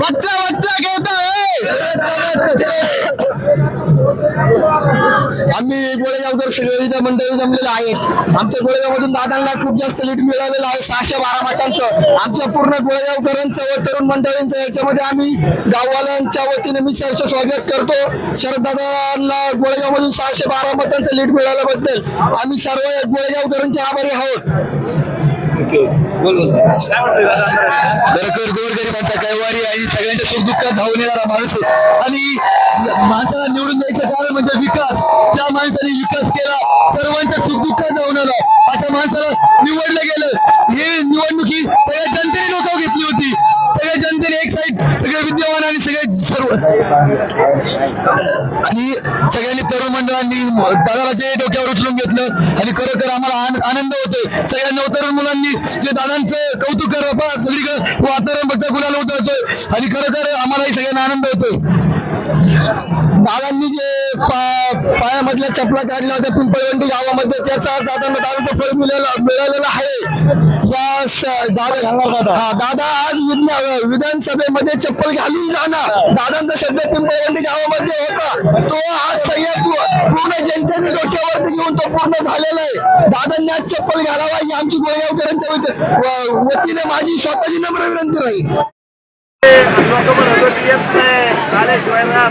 बच्चा बच्चा कहता गोळेगावकर मंडळी जमलेल्या आहेत. आमच्या गोळेगावमधून दादांना खूप जास्त लीड मिळालेलं आहे. सहाशे बारा मतांचं आमच्या पूर्ण गोळेगावकरांचं व तरुण मंडळींचं याच्यामध्ये आम्ही गाववाल्यांच्या वतीने मी सहर्ष स्वागत करतो. शरददादांना गोळेगावमधून सहाशे बारा मतांचं लीड मिळाल्याबद्दल आम्ही सर्व गोळेगावकरांचे आभारी आहोत. खरोखर गोरगरिबांचा कैवारी आणि सगळ्यांच्या सुखदुःखात धावून येणारा माणूस आणि माणसाला निवडून द्यायचं कारण म्हणजे विकास. त्या माणसाने विकास जनतेने सगळे विद्यमान आणि सगळे सर्व आणि सगळ्यांनी तरुण मंडळांनी दादाला जे डोक्यावर उचलून घेतलं. आणि खरोखर आम्हाला आन- आनंद होतोय. सगळ्या नवतरुण मुलांनी जे दादांचं कौतुक करत सगळीकडे वातावरण बघता गुलाल उतरतोय आणि खरोखर आम्हालाही सगळ्यांना आनंद होतोय. दादांनी जे पायामधल्या चपला काढल्या होत्या पिंपळवंडी गावामध्ये. त्याचा दादांना दादाचं फळ मिळालं मिळालेलं आहे. या स- दादा हा, दादा आज विधानसभेमध्ये चप्पल घालून जाणार. दादांचा शब्द पिंपळवंडी गावामध्ये होता. तो आज सगळ्या पूर्ण जनतेच्या डोक्यावरती घेऊन तो पूर्ण झालेला आहे. दादांनी आज चप्पल घालावा ही आमची गोळगावकरांच्या वतीने माझी स्वतःची नम्र विनंती राहील.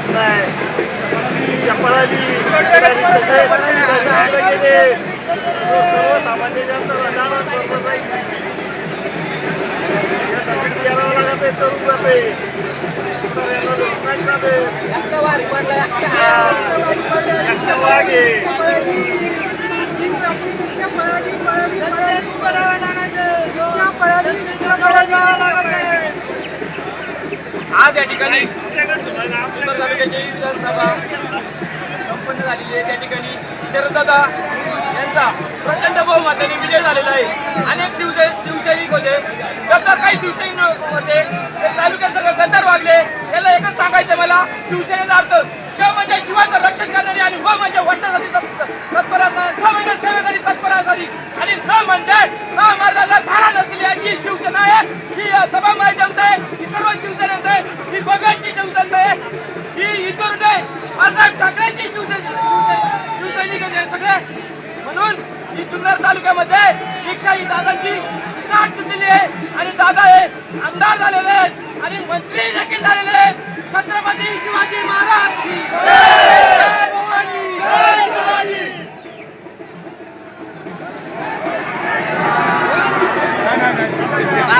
नाही. चपळाली सर्वसामान्य जनता यासाठी यावं लागत आहे तरुण जाते आज या ठिकाणी उत्तर तालुक्याची विधानसभा संपन्न झालेली आहे. त्या ठिकाणी शरददादा यांचा प्रचंड बहुमताने विजय झालेला आहे. अनेक शिवसे शिवसैनिक होते. गद्दार काही शिवसैनिक होते. ते तालुक्यात सगळं गद्दार वागले. त्याला एकच सांगायचं मला शिवसेनेचा अर्थ श म्हणजे शिवाचं रक्षण करणारी आणि व म्हणजे वस्त्रासाठी तत्पर असणारी स म्हणजे सेवेसाठी तत्पर असणारी आणि न म्हणजे न मर्दाला धारा नसलेली अशी शिवसेना आहे. ही सभा माहिती आहे. ही सर्व शिवसेना आहे. ही बघायची शिवसेना आहे बाळासाहेब ठाकरेंची शिवसेना शिवसैनिक सगळे. म्हणून ही जुन्नर तालुक्यामध्ये रिक्षा ही दादांची साठ चुकलेली आहे. आणि दादा हे आमदार झालेले आहेत. आणि मंत्री देखील झालेले आहेत. छत्रपती शिवाजी महाराज की जय.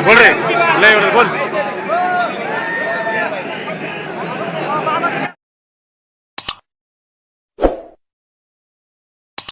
बोल रे. बोल.